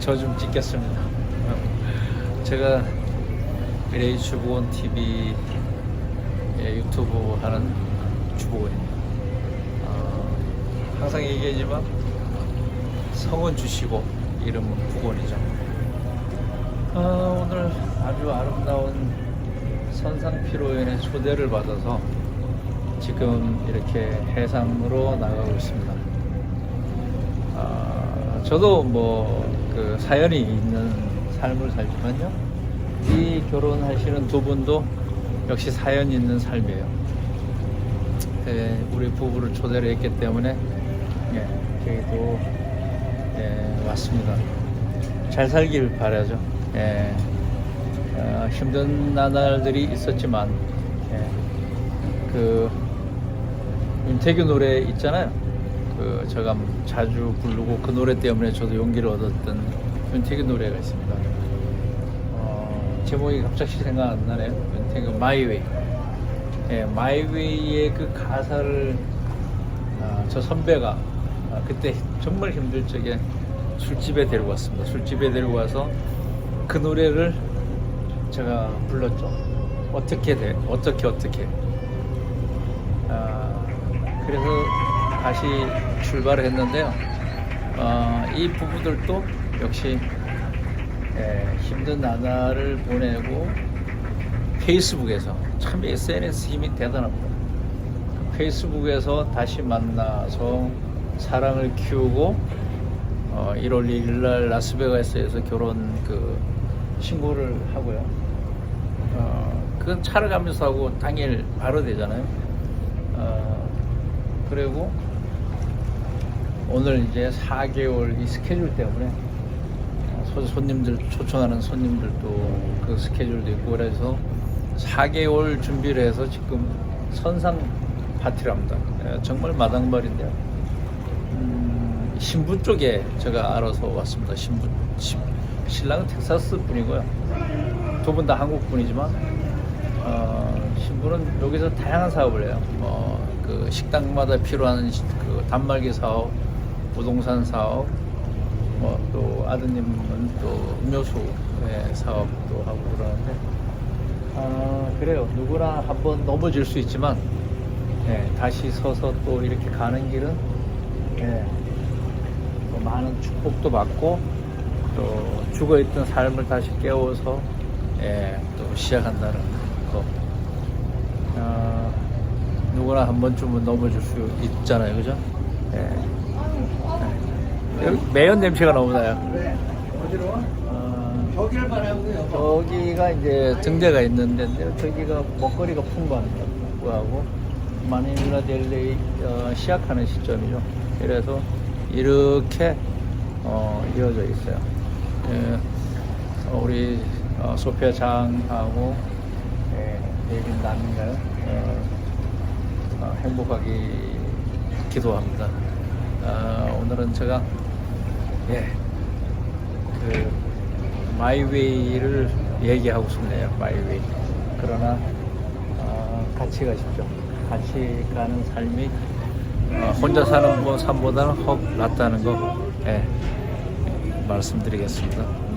저 좀 찍겠습니다. 제가 미래의 주보원 TV 의 유튜브 하는 주보원입니다. 어, 항상 얘기하지만 성은 주시고 이름은 부원이죠. 아, 오늘 아주 아름다운 선상피로연의 초대를 받아서 지금 이렇게 해상으로 나가고 있습니다. 아, 저도 뭐 그 사연이 있는 삶을 살지만요. 이 결혼하시는 두 분도 역시 사연이 있는 삶이에요. 예, 우리 부부를 초대를 했기 때문에 예, 저희도 예, 왔습니다. 잘 살길 바라죠. 예, 어, 힘든 나날들이 있었지만 예, 그 윤태규 노래 있잖아요. 그 제가 자주 부르고 그 노래 때문에 저도 용기를 얻었던 윤태규 노래가 있습니다. 어, 제목이 갑자기 생각 안 나네요. 윤태규 마이웨이. 예, 마이웨이의 그 가사를 아, 저 선배가 아, 그때 정말 힘들 적에 술집에 데리고 왔습니다. 술집에 데리고 와서 그 노래를 제가 불렀죠. 어떻게 돼? 어떻게 어떻게? 아, 그래서 다시 출발을 했는데요. 어, 이 부부들도 역시 예, 힘든 나날을 보내고 페이스북에서 참 SNS 힘이 대단합니다. 페이스북에서 다시 만나서 사랑을 키우고 어, 1월 1일 날 라스베가스에서 결혼 그 신고를 하고요. 어, 그건 차를 가면서 하고 당일 바로 되잖아요. 어, 그리고 오늘 이제 4개월 이 스케줄 때문에 어, 소- 손님들 초청하는 손님들도 그 스케줄도 있고 그래서 4개월 준비를 해서 지금 선상 파티를 합니다. 예, 정말 마당발인데요. 음, 신부 쪽에 제가 알아서 왔습니다. 신부 신, 신랑은 텍사스 분이고요. 두 분 다 한국 분이지만 어, 신부는 여기서 다양한 사업을 해요. 뭐, 그 식당마다 필요한 시- 그 단말기 사업, 부동산 사업, 뭐 또 아드님은 또 음료수 의 사업도 하고 그러는데 아 그래요. 누구나 한번 넘어질 수 있지만 예, 다시 서서 또 이렇게 가는 길은 예, 또 많은 축복도 받고 또 죽어있던 삶을 다시 깨워서 예, 또 시작한다는 거. 아, 누구나 한 번쯤은 넘어질 수 있잖아요, 그죠? 예. 예. 매연 냄새가 너무 나요. 네. 어디로 저기를 바라보고요. 저기가 이제 등대가 있는데 저기가 먹거리가 풍부하고 마닐라 델레이 어, 시작하는 시점이죠. 그래서 이렇게 어, 이어져 있어요. 예, 어, 우리 어, 소피아 장하고 예, 데이빈 남인가요? 어, 어, 행복하기 기도합니다. 어, 오늘은 제가 예, 그 마이웨이를 얘기하고 싶네요. 마이웨이. 그러나 어, 같이 가십시오. 같이 가는 삶이 어, 혼자 사는 뭐 삶보다는 훨 낫다는 거 예, 말씀드리겠습니다.